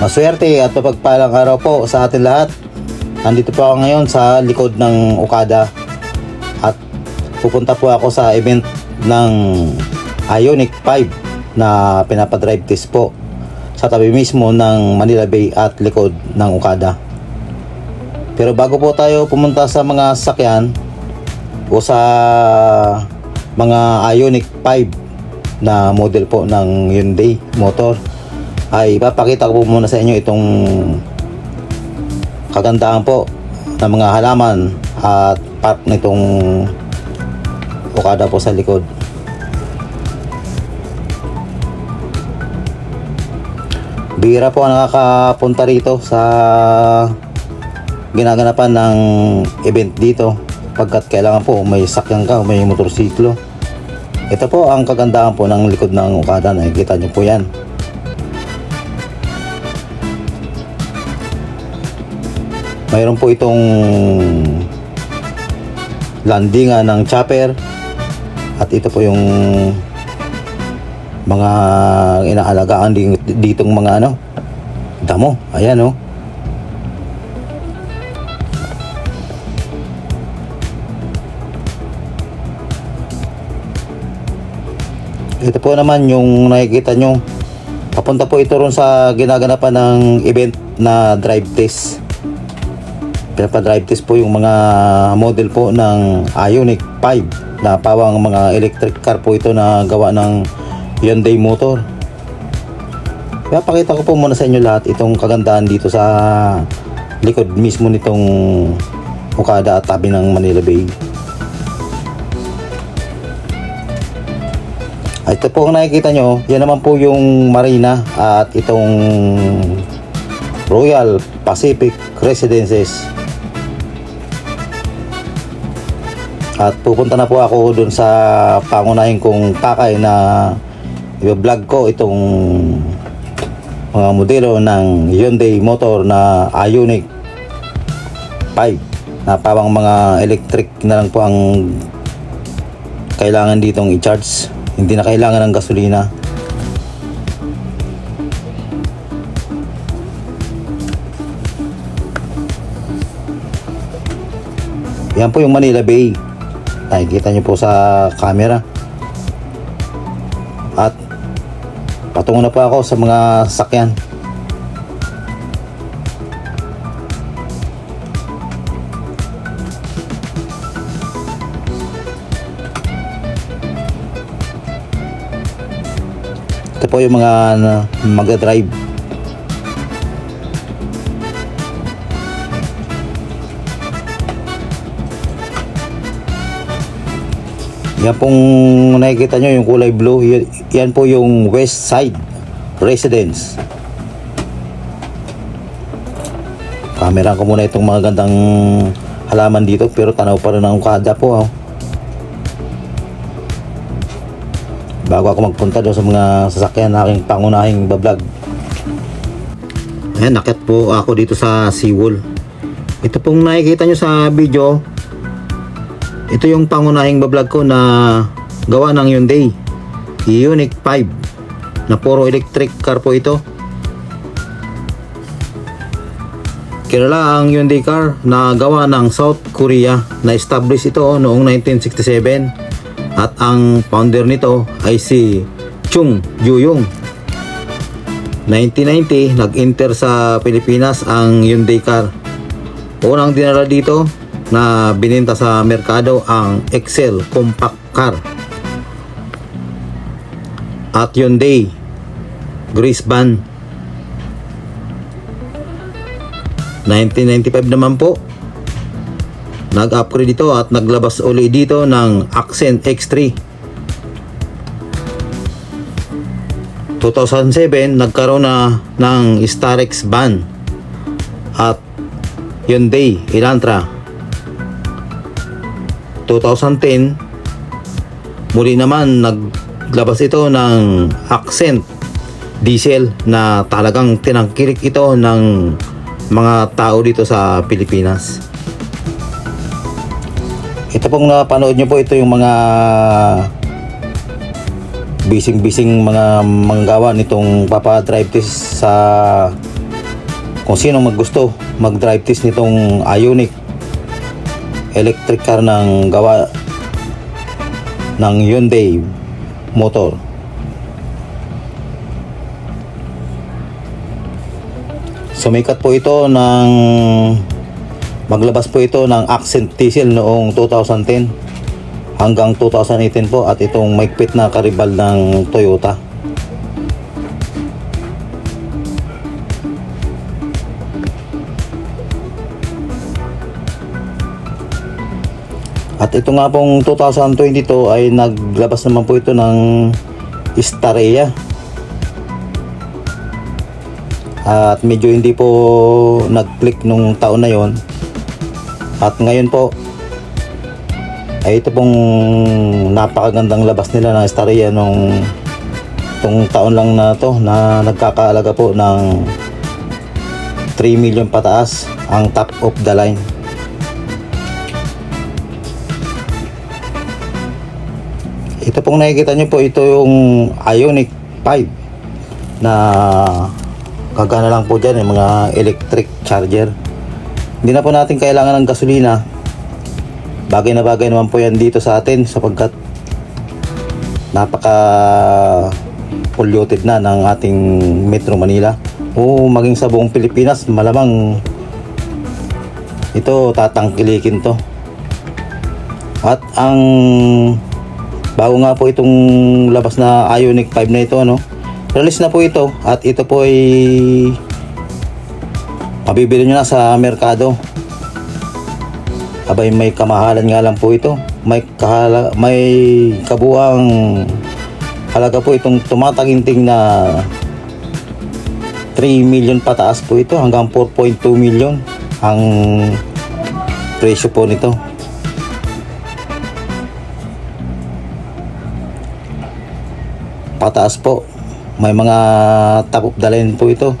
Maswerte at mapagpalang araw po sa atin lahat. Nandito po ako ngayon sa likod ng Okada at pupunta po ako sa event ng Ionic 5 na pinapadrive test po sa tabi mismo ng Manila Bay at likod ng Okada. Pero bago po tayo pumunta sa mga sakyan o sa mga Ionic 5 na model po ng Hyundai motor ay papakita ko po muna sa inyo itong kagandahan po ng mga halaman at park nitong Okada po sa likod. Bira po ang nakakapunta rito sa ginaganapan ng event dito pagkat kailangan po may sakyan ka may motorsiklo. Ito po ang kagandahan po ng likod ng Okada. Nakikita nyo po yan. Mayroon po itong landingan ng chopper. At ito po yung mga inaalagaan di- ditong mga ano damo. Ayan oh. Ito po naman yung nakikita nyo. Papunta po ito ron sa ginaganapan ng event na drive test Pinapadrive test po yung mga model po ng Ioniq 5 na pawang mga electric car po ito na gawa ng Hyundai motor. Kaya pakita ko po muna sa inyo lahat itong kagandahan dito sa likod mismo nitong Okada at tabi ng Manila Bay. At ito po ang nakikita nyo, yan naman po yung marina at itong Royal Pacific Residences. At pupunta na po ako dun sa pangunahin kong pakay na i-vlog ko itong mga modelo ng Hyundai motor na Ioniq 5 na pawang mga electric na lang po ang kailangan ditong i-charge. Hindi na kailangan ng gasolina. Yan po yung Manila Bay nakikita nyo po sa camera. At patungo na po ako sa mga sakyan. Ito po yung mga ano, Yan pong nakikita nyo yung kulay blue, yan po yung west side residence. Camera ko muna itong mga gandang halaman dito pero tanaw pa rin ang kada po. Oh. Bago ako magpunta doon sa mga sasakyan na aking pangunahing bablog. Ayan, nakit po ako dito sa seawall. Ito pong nakikita nyo sa video, ito yung pangunahing bablog ko na gawa ng Hyundai Ioniq 5 na puro electric car po ito. Kilala ang Hyundai car na gawa ng South Korea na established ito noong 1967 at ang founder nito ay si Chung Yuyong. 1990 nag-enter sa Pilipinas ang Hyundai car. Unang dinala dito na bininta sa merkado ang Excel Compact Car. At Hyundai Grace Van 1995 naman po. Nag-upgrade dito at naglabas uli dito ng Accent X3 2007 nagkaroon na ng Starex Van at Hyundai Elantra 2010 muli naman naglabas ito ng Accent diesel na talagang tinangkilik ito ng mga tao dito sa Pilipinas. Ito pong napanood nyo po ito yung mga bising-bising mga manggawa nitong papadrive test sa kung sino maggusto mag-drive test nitong Ioniq electric car ng gawa ng Hyundai motor. Sumikat po ito ng maglabas po ito ng accent diesel noong 2010 hanggang 2018 po at itong maigpit na karibal ng Toyota. At ito nga pong 2022 ay naglabas naman po ito ng Staria. At medyo hindi po nag-click nung taon na yon. At ngayon po ay ito pong napakagandang labas nila ng Staria nung itong taon lang na to na nagkakaalaga po ng 3 million pataas ang top of the line. Ito pong nakikita nyo po, ito yung Ionic 5 na gagana lang po dyan, yung mga electric charger. Hindi na po natin kailangan ng gasolina. Bagay na bagay naman po yan dito sa atin sapagkat napaka polluted na ng ating Metro Manila. O maging sa buong Pilipinas, malamang ito tatangkilikin to. At ang bago nga po itong labas na Ioniq 5 na ito ano release na po ito at ito po ay mabibili nyo na sa merkado. Abay may kamahalan nga lang po ito. May kahala, may kabuang halaga po itong tumataginting na 3 million pataas po ito hanggang 4.2 million ang presyo po nito pataas po. May mga top of the line po ito.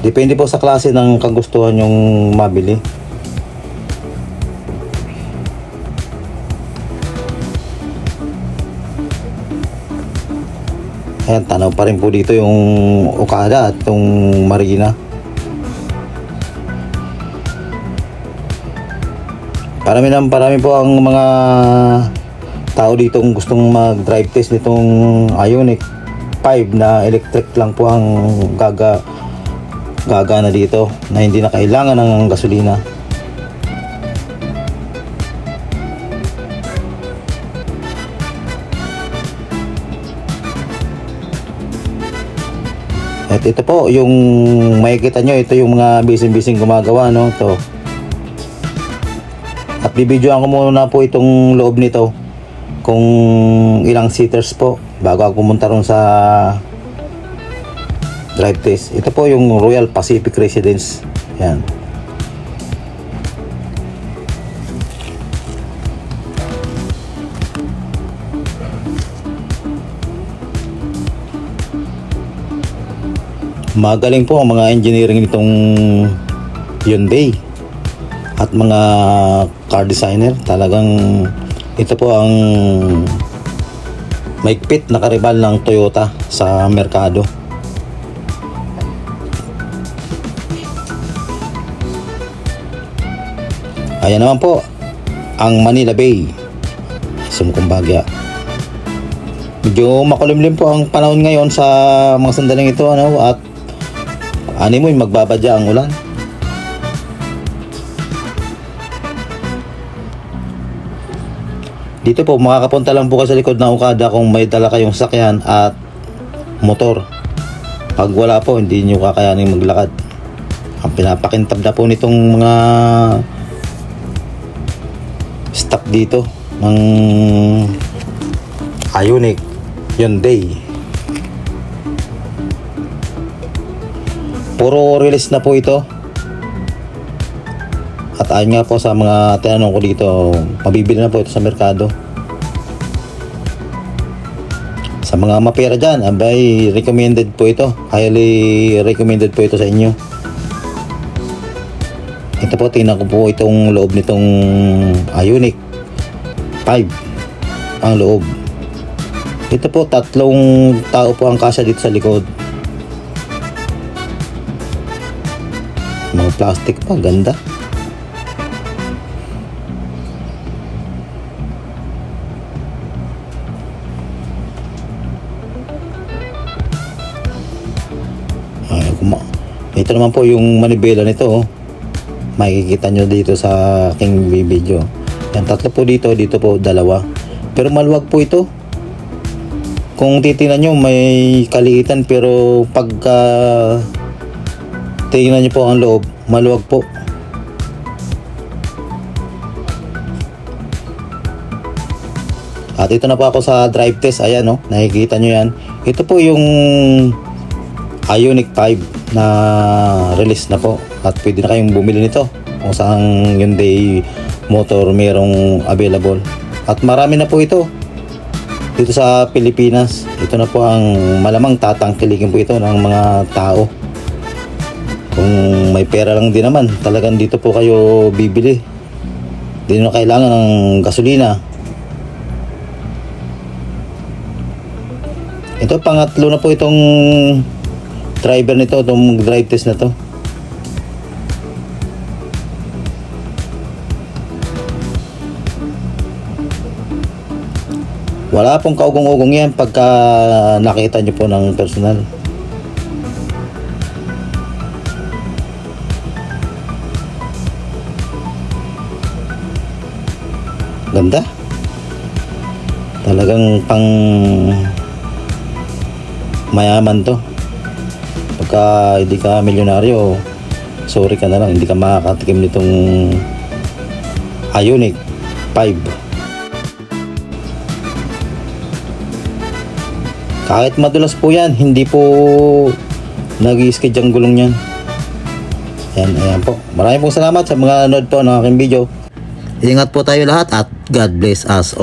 Depende po sa klase ng kagustuhan yung mabili. Ayan, tanaw pa rin po dito yung Okada at yung Marina. Parami ng parami po ang mga tao dito kung gustong mag-drive test nitong Ioniq 5 na electric lang po ang gaga gagana dito na hindi na kailangan ng gasolina. At ito po, yung makikita nyo, ito yung mga bising-bising gumagawa, no? Ito. At bibidyoan ko muna po itong loob nito kung ilang seaters po bago ako pumunta ron sa drive test. Ito po yung Royal Pacific Residence. Yan. Magaling po ang mga engineering nitong Hyundai at mga car designer talagang ito po ang maigpit na karibal ng Toyota sa merkado. Ayan naman po ang Manila Bay. Sumukong bagya. Medyo makulimlim po ang panahon ngayon sa mga sandaling ito ano at animoy magbabadya ang ulan. Dito po, makakapunta lang po kayo sa likod ng Okada kung may dala kayong sakyan at motor. Pag wala po, hindi nyo kakayanin maglakad. Ang pinapakintab na po nitong mga staff dito ng Ioniq Hyundai. Puro release na po ito. At ayon nga po sa mga tinanong ko dito, mabibili na po ito sa merkado. Sa mga mapera dyan, abay, recommended po ito. Highly recommended po ito sa inyo. Ito po, tingnan ko po itong loob nitong Ioniq 5 ang loob. Ito po, tatlong tao po ang kasya dito sa likod. plastic pa. Ganda. Ay, ito naman po yung manibela nito. Oh. Makikita nyo dito sa aking video. Yan, tatlo po dito. Dito po dalawa. Pero maluwag po ito. Kung titingnan nyo, may kaliitan. Pero pagka tingnan nyo po ang loob, maluwag po. At ito na po ako sa drive test. Ayan, no? Nakikita nyo yan. Ito po yung Ionic 5 na release na po. At pwede na kayong bumili nito. Kung saan Hyundai motor merong available. At marami na po ito. Dito sa Pilipinas. Ito na po ang malamang tatangkilikin po ito ng mga tao. Kung may pera lang din naman, talagang dito po kayo bibili. Hindi na kailangan ng gasolina. Ito pangatlo na po itong driver nito, itong drive test na to. Wala pong kaugong-ugong yan pagka nakita nyo po ng personal. Ganda. Talagang pang mayaman to. Pagka hindi ka milyonaryo, sorry ka na lang, hindi ka makakatikim nitong Ionic 5. Kahit madulas po yan, hindi po nag-skid ang gulong yan. Ayan, ayan po. Maraming pong salamat sa mga nanood po ng aking video. Ingat po tayo lahat at God bless us all.